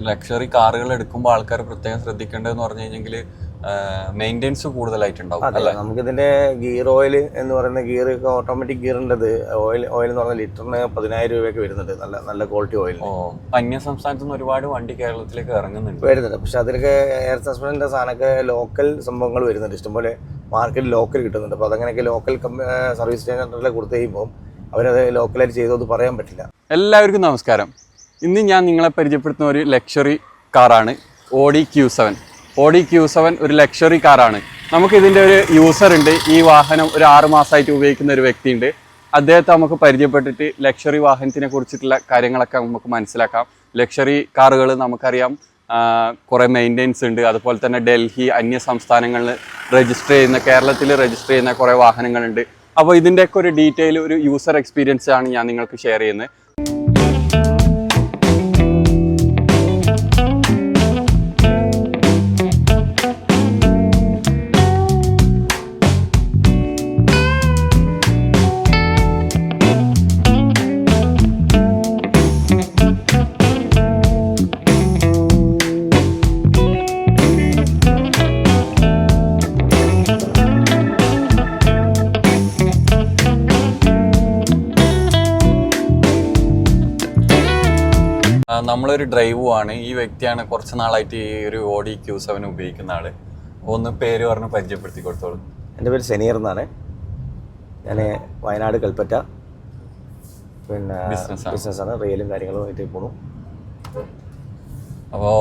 Luxury കാറുകൾ എടുക്കുമ്പോൾ ആൾക്കാർ പ്രത്യേകം ശ്രദ്ധിക്കേണ്ടതെന്ന് പറഞ്ഞു കഴിഞ്ഞെങ്കിൽ മെയിന്റെനൻസ് കൂടുതലായിട്ടുണ്ടാവും അല്ലെ? നമുക്കിതിന്റെ ഗിയർ ഓയിൽ എന്ന് പറയുന്ന ഗിയർ ഓട്ടോമാറ്റിക് ഗിയറിന്റെത് ഓയിൽ ഓയിൽ എന്ന് പറഞ്ഞാൽ ലിറ്ററിന് പതിനായിരം രൂപയൊക്കെ വരുന്നുണ്ട് നല്ല നല്ല ക്വാളിറ്റി ഓയിൽ അന്യ സംസ്ഥാനത്തു നിന്ന് ഒരുപാട് വണ്ടി കേരളത്തിലേക്ക് ഇറങ്ങുന്നുണ്ട്. വരുന്നുണ്ട്. പക്ഷെ അതിലൊക്കെ എയർ സസ്പെൻഷന്റെ സാധനമൊക്കെ ലോക്കൽ സംഭവങ്ങൾ വരുന്നുണ്ട്. ഇഷ്ടംപോലെ മാർക്കറ്റിൽ ലോക്കൽ കിട്ടുന്നുണ്ട്. അപ്പോൾ അതങ്ങനെയൊക്കെ ലോക്കൽ സർവീസ് സെന്ററിൽ കൊടുത്തു കഴിയുമ്പോൾ അവരത് ലോക്കലായിട്ട് എന്ന് പറയാൻ പറ്റില്ല. എല്ലാവർക്കും നമസ്കാരം. ഇന്ന് ഞാൻ നിങ്ങളെ പരിചയപ്പെടുത്തുന്ന ഒരു ലക്ഷറി കാറാണ് Audi Q seven Audi Q seven ഒരു ലക്ഷറി കാറാണ് നമുക്ക് ഇതിന്റെ ഒരു യൂസർ ഉണ്ട്. ഈ വാഹനം ഒരു ആറ് മാസമായിട്ട് ഉപയോഗിക്കുന്ന ഒരു വ്യക്തിയുണ്ട്. അദ്ദേഹത്തെ നമുക്ക് പരിചയപ്പെട്ടിട്ട് ലക്ഷറി വാഹനത്തിനെ കുറിച്ചിട്ടുള്ള കാര്യങ്ങളൊക്കെ നമുക്ക് മനസ്സിലാക്കാം. ലക്ഷറി കാറുകൾ നമുക്കറിയാം. കുറേ മെയിന്റെനൻസ് ഉണ്ട്. അതുപോലെ തന്നെ ഡൽഹി അന്യ സംസ്ഥാനങ്ങളിൽ രജിസ്റ്റർ ചെയ്യുന്ന കേരളത്തിൽ രജിസ്റ്റർ ചെയ്യുന്ന കുറേ വാഹനങ്ങളുണ്ട്. അപ്പോൾ ഇതിന്റെയൊക്കെ ഒരു ഡീറ്റെയിൽ ഒരു യൂസർ എക്സ്പീരിയൻസ് ആണ് ഞാൻ നിങ്ങൾക്ക് ഷെയർ ചെയ്യുന്നത്. ആ, നമ്മളൊരു ഡ്രൈവും ആണ് ഈ വ്യക്തിയാണ് കുറച്ച് നാളായിട്ട് ഈ ഒരു ഓഡി ക്യൂ സെവൻ ഉപയോഗിക്കുന്ന ആൾ. ഒന്ന് പേര് പറഞ്ഞ് പരിചയപ്പെടുത്തി കൊടുത്തോളൂ. എന്റെ പേര് സെനീർ എന്നാണ്. ഞാൻ വയനാട് കൽപ്പറ്റ. പിന്നെ Business ആണ്. ബിസിനസ്സാണ് റിയലും കാര്യങ്ങളുമായിട്ട് പോണു. അപ്പോൾ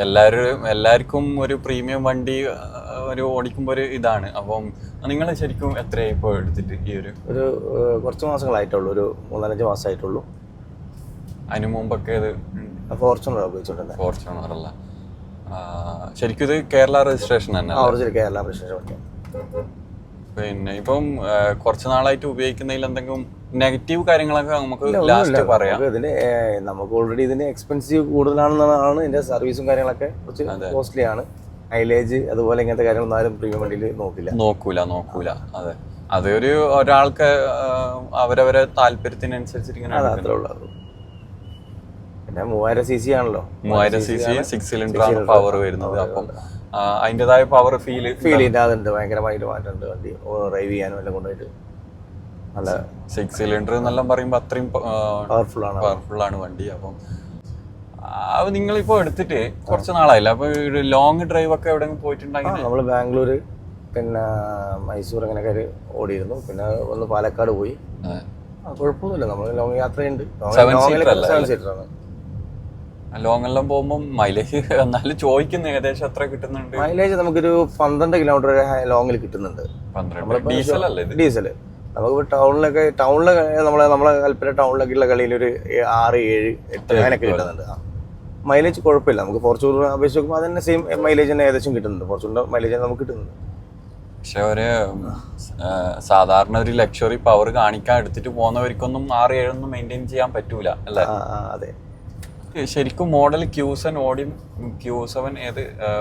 എല്ലാവരും എല്ലാവർക്കും ഒരു പ്രീമിയം വണ്ടി ആ, ഒരു ഓടിക്കുമ്പോൾ ഒരു ഇതാണ്. അപ്പം നിങ്ങൾ ശരിക്കും എത്രയായി ഇപ്പോൾ എടുത്തിട്ട് ഈ ഒരു? ഒരു ഏഹ്, കുറച്ച് മാസങ്ങളായിട്ടുള്ളൂ. ഒരു മൂന്നാലഞ്ച് മാസമായിട്ടുള്ളൂ. അതിന് മുമ്പൊക്കെ ഇത് ഫോർച്യൂണർ ഉപയോഗിച്ചിട്ടുണ്ട് ഫോർച്യൂണർ അല്ല? ശരിക്കും ഇത് കേരള രജിസ്ട്രേഷൻ തന്നെ ഒറിജിനൽ കേരള രജിസ്ട്രേഷൻ ഓക്കെ പിന്നെ ഇപ്പം കുറച്ച് നാളായിട്ട് ഉപയോഗിക്കുന്നതിൽ എന്തെങ്കിലും നെഗറ്റീവ് കാര്യങ്ങളൊക്കെ നമുക്ക് ലാസ്റ്റ് പറയാം. ഇതിന് നമുക്ക് ഓൾറെഡി ഇതിന് എക്സ്പെൻസീവ് കൂടുതലാണെന്നാണ് ഇതിന്റെ സർവീസും കാര്യങ്ങളൊക്കെ കുറച്ച് കോസ്റ്റ്ലി ആണ്. മൈലേജ് അതുപോലെ ഇങ്ങനത്തെ കാര്യങ്ങളൊന്നും ആരും പ്രീമിയം വണ്ടിയിൽ നോക്കില്ല. നോക്കൂല നോക്കൂല. അതെ. അതൊരു ഒരാൾക്ക് അവരവരെ എടുക്കുന്നു. അത്രേ ഉള്ളൂ. പിന്നെ മൂവായിരം സി സി ആണല്ലോ. മൂവായിരം സി സി സിക്സ് സിലിണ്ടർ ആണ്. പവർ വരുന്നത്. അപ്പം അതിന്റെതായ പവർ ഫീൽ ഫീൽ ഇല്ലാതുണ്ട് ഭയങ്കരമായിട്ട് മാറ്റമുണ്ട് വണ്ടി. ഡ്രൈവ് ചെയ്യാനും എല്ലാം കൊണ്ടുപോയിട്ട്. നല്ല സിക്സ് സിലിണ്ടർ എന്നെല്ലാം പറയുമ്പോൾ അത്രയും പവർഫുൾ ആണ്. പവർഫുൾ ആണ് വണ്ടി. അപ്പം നിങ്ങളിപ്പോ എടുത്തിട്ട് കുറച്ച് നാളായില്ല? അപ്പൊ ലോങ് ഡ്രൈവ് ഒക്കെ എവിടെയെങ്കിലും പോയിട്ടുണ്ടെങ്കിൽ നമ്മൾ ബാംഗ്ലൂർ പിന്നെ മൈസൂർ അങ്ങനെയൊക്കെ ഒരു ഓടിയിരുന്നു. പിന്നെ ഒന്ന് പാലക്കാട് പോയി. കുഴപ്പമൊന്നുമില്ല. നമ്മൾ ലോങ് യാത്രയുണ്ട്? സെവൻ സീറ്റർ ആണ്. ലോങ് എല്ലാം പോകുമ്പോൾ മൈലേജ് എന്നാലും ചോദിക്കുന്ന ഏകദേശം എത്ര കിട്ടുന്നുണ്ട്? മൈലേജ് നമുക്കൊരു പന്ത്രണ്ട് കിലോമീറ്റർ വരെ ലോങ്ങിൽ കിട്ടുന്നുണ്ട്. ഡീസൽ അല്ലേ ഡീസൽ. നമുക്ക് ടൗണിലൊക്കെ ടൗണിലെ നമ്മളെ നമ്മളെ കൽപ്പന ടൗണിലൊക്കെ ഉള്ള കളിയിൽ ഒരു ആറ് ഏഴ് എട്ട് അങ്ങനെയൊക്കെ കിട്ടുന്നുണ്ട്. മൈലേജ് കുഴപ്പമില്ല. നമുക്ക് ഫോർച്യൂണർ അപേക്ഷിച്ച് നോക്കുമ്പോൾ അതന്നെ സെയിം മൈലേജ് തന്നെ ഏകദേശം കിട്ടുന്നുണ്ട്. ഫോർച്യൂണർ മൈലേജ് നമുക്ക് കിട്ടുന്നുണ്ട്. പക്ഷെ ഒരു സാധാരണ ഒരു ലക്ഷറി പവർ കാണിക്കാൻ എടുത്തിട്ട് പോകുന്നവർക്കൊന്നും ആറ് ഏഴൊന്നും മെയിന്റെയിൻ ചെയ്യാൻ പറ്റൂല അല്ലേ? അതെ. ശരിക്കും മോഡൽ ക്യൂസൻ ഓഡിയും ക്യൂ സെവൻ ഏത്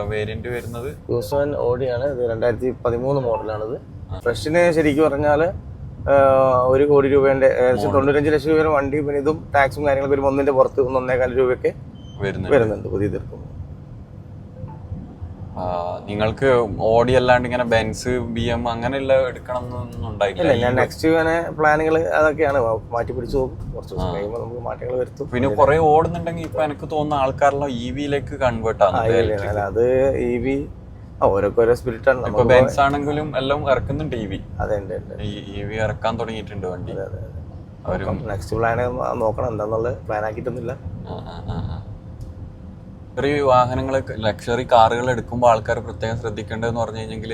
വേരിയന്റ് വരുന്നത്? ക്യൂസവൻ ഓടിയാണ് ഇത് രണ്ടായിരത്തി പതിമൂന്ന് മോഡലാണിത് ഫ്രഷിന് ശരിക്കും പറഞ്ഞാൽ ഒരു കോടി രൂപയുടെ ഏകദേശം തൊണ്ണൂറ്റഞ്ച് ലക്ഷം രൂപ വണ്ടി പിന്നെ ഇതും ടാക്സും കാര്യങ്ങളും ഒരു ഒന്നിന്റെ പുറത്ത് ഒന്ന് ഒന്നേകാൽ രൂപയൊക്കെ വരുന്നുണ്ട്. പുതിയ തീർക്കും ആ, നിങ്ങൾക്ക് ഓടി അല്ലാണ്ട് ഇങ്ങനെ ബെൻസ് ബി എം അങ്ങനെയുള്ള എടുക്കണം എന്നൊന്നും ഇല്ല ഞാൻ നെക്സ്റ്റ് ഇങ്ങനെ പ്ലാനുകൾ അതൊക്കെയാണ്. മാറ്റി പിടിച്ചു പോകും. കുറച്ച് ദിവസം കഴിയുമ്പോൾ നമുക്ക് മാറ്റങ്ങൾ വരുത്തും. പിന്നെ കുറെ ഓടുന്നുണ്ടെങ്കിൽ ഇപ്പൊ എനിക്ക് തോന്നുന്ന ആൾക്കാരെല്ലാം ഇ വിയിലേക്ക് കൺവേർട്ട് ആ, ആണ് അത് ഇ വി ഓരോക്കോരോ സ്പിരിറ്റ് ആണ്. ഇപ്പൊ ബെൻസ് ആണെങ്കിലും എല്ലാം ഇറക്കുന്നുണ്ട് ഇ വി അതെ ഇ വി ഇറക്കാൻ തുടങ്ങിയിട്ടുണ്ട് വണ്ടി. നെക്സ്റ്റ് പ്ലാൻ നോക്കണം. എന്താന്നുള്ളത് പ്ലാൻ ആക്കിയിട്ടൊന്നുമില്ല. ഒരു വാഹനങ്ങൾ ലക്ഷറി കാറുകൾ എടുക്കുമ്പോൾ ആൾക്കാർ പ്രത്യേകം ശ്രദ്ധിക്കേണ്ടതെന്ന് പറഞ്ഞു കഴിഞ്ഞെങ്കിൽ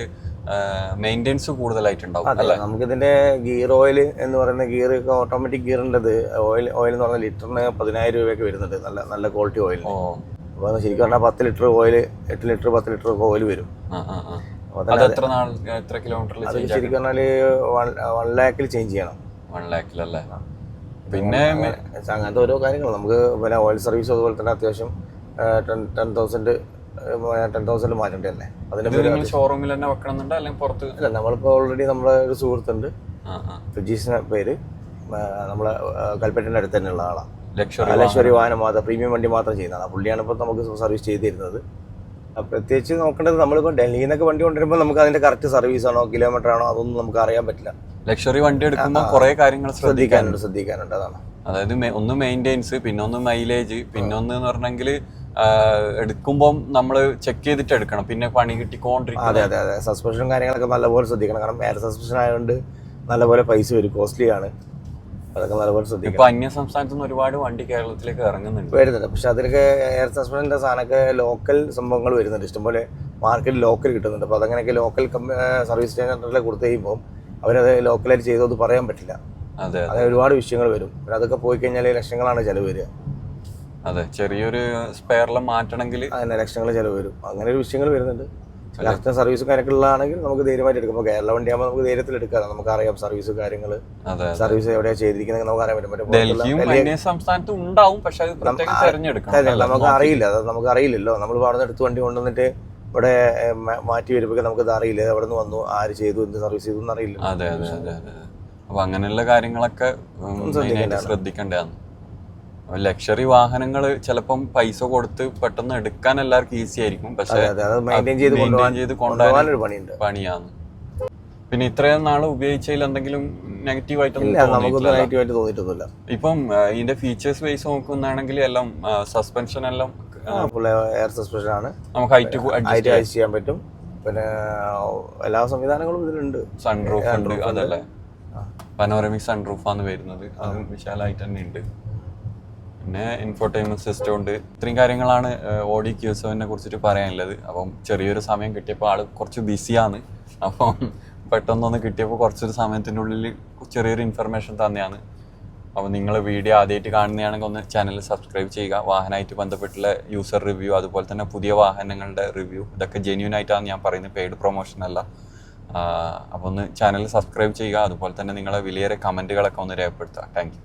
മെയിന്റെനൻസ് കൂടുതലായിട്ടുണ്ടാവും അല്ലേ അല്ലെ? നമുക്ക് ഇതിന്റെ ഗിയർ ഓയിൽ എന്ന് പറയുന്ന ഗിയർ ഓട്ടോമാറ്റിക് ഗിയറിന്റെത് ഓയിൽ ഓയിൽ എന്ന് പറഞ്ഞാൽ ലിറ്ററിന് പതിനായിരം രൂപയൊക്കെ വരുന്നുണ്ട് നല്ല നല്ല ക്വാളിറ്റി ഓയിൽ അപ്പോൾ ശരിക്കും പറഞ്ഞാൽ പത്ത് ലിറ്റർ ഓയിൽ എട്ട് ലിറ്റർ പത്ത് ലിറ്റർ ഒക്കെ ഓയിൽ വരും. അത് എത്ര നാൾ എത്ര കിലോമീറ്ററിൽ അത് ശരിക്കും പറഞ്ഞാൽ വൺ വൺ ലാക്കിൽ ചേഞ്ച് ചെയ്യണം. വൺ ലാക്കിലല്ലേ പിന്നെ അങ്ങനത്തെ ഓരോ കാര്യങ്ങൾ നമുക്ക് പിന്നെ ഓയിൽ സർവീസ് അതുപോലെ തന്നെ അത്യാവശ്യം ten ten thousand ten thousand മാറ്റേണ്ടതല്ലേ അതിന് ഷോറൂമിൽ തന്നെ വെക്കണമെന്നുണ്ടോ അല്ലെങ്കിൽ പുറത്ത്? അല്ല നമ്മളിപ്പോൾ ഓൾറെഡി നമ്മളെ ഒരു സുഹൃത്തുണ്ട്. ഫിജീസിന്റെ പേര്. നമ്മളെ ആ, കൽപ്പറ്റയുടെ അടുത്ത് തന്നെയുള്ള ആളാണ് ലക്ഷറി വാഹനം. മാത്രം പ്രീമിയം വണ്ടി മാത്രം ചെയ്യുന്നതാണ്. പുള്ളിയാണ് ഇപ്പോൾ നമുക്ക് സർവീസ് ചെയ്ത് തരുന്നത് ആ, പ്രത്യേകിച്ച് നോക്കേണ്ടത് നമ്മളിപ്പോൾ ഡൽഹിയിൽ നിന്നൊക്കെ വണ്ടി കൊണ്ടുവരുമ്പോൾ നമുക്ക് അതിന്റെ കറക്റ്റ് സർവീസ് ആണോ കിലോമീറ്റർ ആണോ അതൊന്നും നമുക്ക് അറിയാൻ പറ്റില്ല. ലക്ഷറി വണ്ടി എടുക്കുമ്പോൾ കുറെ കാര്യങ്ങൾ ശ്രദ്ധിക്കാനുണ്ട് ശ്രദ്ധിക്കാനുണ്ട്. അതാണ്. അതായത് ഒന്ന് മെയിന്റെയിൻസ് പിന്നെ ഒന്ന് മൈലേജ് പിന്നെ ഒന്ന് പറഞ്ഞെങ്കിൽ എടുക്കുമ്പം നമ്മൾ ചെക്ക് ചെയ്തിട്ട് എടുക്കണം. പിന്നെ പണി കിട്ടിക്കൊണ്ടിരിക്കും അതെ അതെ അതെ. സസ്പെൻഷനും കാര്യങ്ങളൊക്കെ നല്ലപോലെ ശ്രദ്ധിക്കണം. കാരണം എയർ സസ്പെൻഷൻ ആയതുകൊണ്ട് നല്ലപോലെ പൈസ വരും. കോസ്റ്റ്ലി ആണ്. അതൊക്കെ നല്ലപോലെ ശ്രദ്ധിക്കും ഇപ്പൊ അന്യ സംസ്ഥാനത്തു നിന്ന് ഒരുപാട് വണ്ടി കേരളത്തിലേക്ക് ഇറങ്ങുന്നുണ്ട്. വരുന്നുണ്ട്. പക്ഷെ അതിലൊക്കെ എയർ സസ്പെൻഷന്റെ സാധനമൊക്കെ ലോക്കൽ സംഭവങ്ങൾ വരുന്നുണ്ട്. ഇഷ്ടംപോലെ മാർക്കറ്റിൽ ലോക്കൽ കിട്ടുന്നുണ്ട്. അപ്പോൾ അതങ്ങനെയൊക്കെ ലോക്കൽ സർവീസ് സെന്ററിൽ കൊടുത്തു കഴിയുമ്പോൾ അവരത് ലോക്കലായിട്ട് ചെയ്തോ എന്ന് പറയാൻ പറ്റില്ല. അതെ അതെ. ഒരുപാട് വിഷയങ്ങൾ വരും. അതൊക്കെ പോയി കഴിഞ്ഞാൽ ലക്ഷങ്ങളാണ് ചിലവ് വരിക. അതെ ചെറിയൊരു സ്പെയറിലും മാറ്റണമെങ്കിൽ അങ്ങനെ ലക്ഷങ്ങൾ ചിലവ് വരും. അങ്ങനെ ഒരു വിഷയങ്ങൾ വരുന്നുണ്ട്. ലാസ്റ്റ് സർവീസും കാര്യമൊക്കെ ഉള്ളതാണെങ്കിൽ നമുക്ക് ധൈര്യമായിട്ട് എടുക്കാം. ഇപ്പോൾ കേരള വണ്ടിയാകുമ്പോൾ നമുക്ക് ധൈര്യത്തിൽ എടുക്കാം. നമുക്ക് അറിയാം സർവീസ് കാര്യങ്ങൾ. സർവീസ് എവിടെയാണ് ചെയ്തിരിക്കുന്നത് നമുക്ക് അറിയാൻ പറ്റും. സംസ്ഥാനത്ത് ഉണ്ടാവും. പക്ഷെ നമുക്ക് അറിയില്ല. അത് നമുക്ക് അറിയില്ലല്ലോ. നമ്മൾ അവിടെ നിന്ന് എടുത്ത് വണ്ടി കൊണ്ടുവന്നിട്ട് ഇവിടെ മാറ്റി വരുമ്പോൾ നമുക്ക് ഇത് അറിയില്ല. എവിടെ നിന്ന് വന്നു? ആര് ചെയ്തു? എന്ത് സർവീസ് ചെയ്തു എന്ന് അറിയില്ല അതെ അതെ അതെ അപ്പൊ അങ്ങനെയുള്ള കാര്യങ്ങളൊക്കെ ശ്രദ്ധിക്കേണ്ടതാണ്. ലക്ഷറി വാഹനങ്ങൾ ചിലപ്പം പൈസ കൊടുത്ത് പെട്ടെന്ന് എടുക്കാൻ എല്ലാവർക്കും ഈസി ആയിരിക്കും. പക്ഷെ ചെയ്ത് കൊണ്ടുപോകാൻ പണിയാണ്. പിന്നെ ഇത്രയും നാൾ ഉപയോഗിച്ചതിൽ എന്തെങ്കിലും നെഗറ്റീവ് ആയിട്ടൊന്നും ഇപ്പം ഇതിന്റെ ഫീച്ചേഴ്സ് വൈസ് നോക്കുകയാണെങ്കിൽ എല്ലാം സസ്പെൻഷൻ എല്ലാം എയർ സസ്പെൻഷൻ ആണ്. നമുക്ക് ഹൈറ്റ് അഡ്ജസ്റ്റ് ചെയ്യാൻ പറ്റും. പിന്നെ എല്ലാ സംവിധാനങ്ങളും ഇതിലുണ്ട്. സൺറൂഫ് ഉണ്ട്. അതല്ലേ? പനോരമിക് പനോറമിക് സൺറൂഫാണ് വരുന്നത്. അതും വിശാലമായിട്ട് തന്നെ ഉണ്ട്. പിന്നെ ഇൻഫോർടൈൻമെന്റ് സിസ്റ്റം ഉണ്ട്. ഇത്രയും കാര്യങ്ങളാണ് ഓഡി ക്യൂസോവിനെ കുറിച്ചിട്ട് പറയാനുള്ളത്. അപ്പം ചെറിയൊരു സമയം കിട്ടിയപ്പോൾ ആൾ കുറച്ച് ബിസിയാണ്. അപ്പം പെട്ടെന്നൊന്ന് കിട്ടിയപ്പോൾ കുറച്ചൊരു സമയത്തിനുള്ളിൽ ചെറിയൊരു ഇൻഫർമേഷൻ തന്നെയാണ്. അപ്പോൾ നിങ്ങൾ വീഡിയോ ആദ്യമായിട്ട് കാണുന്നതാണെങ്കിൽ ഒന്ന് ചാനൽ സബ്സ്ക്രൈബ് ചെയ്യുക. വാഹനമായിട്ട് ബന്ധപ്പെട്ടുള്ള യൂസർ റിവ്യൂ അതുപോലെ തന്നെ പുതിയ വാഹനങ്ങളുടെ റിവ്യൂ ഇതൊക്കെ ജെന്യൂൻ ആയിട്ടാണ് ഞാൻ പറയുന്നത്. പെയ്ഡ് പ്രൊമോഷൻ അല്ല. അപ്പോൾ ഒന്ന് ചാനൽ സബ്സ്ക്രൈബ് ചെയ്യുക. അതുപോലെ തന്നെ നിങ്ങളെ വിലയേറെ കമന്റുകളൊക്കെ ഒന്ന് രേഖപ്പെടുത്തുക. താങ്ക്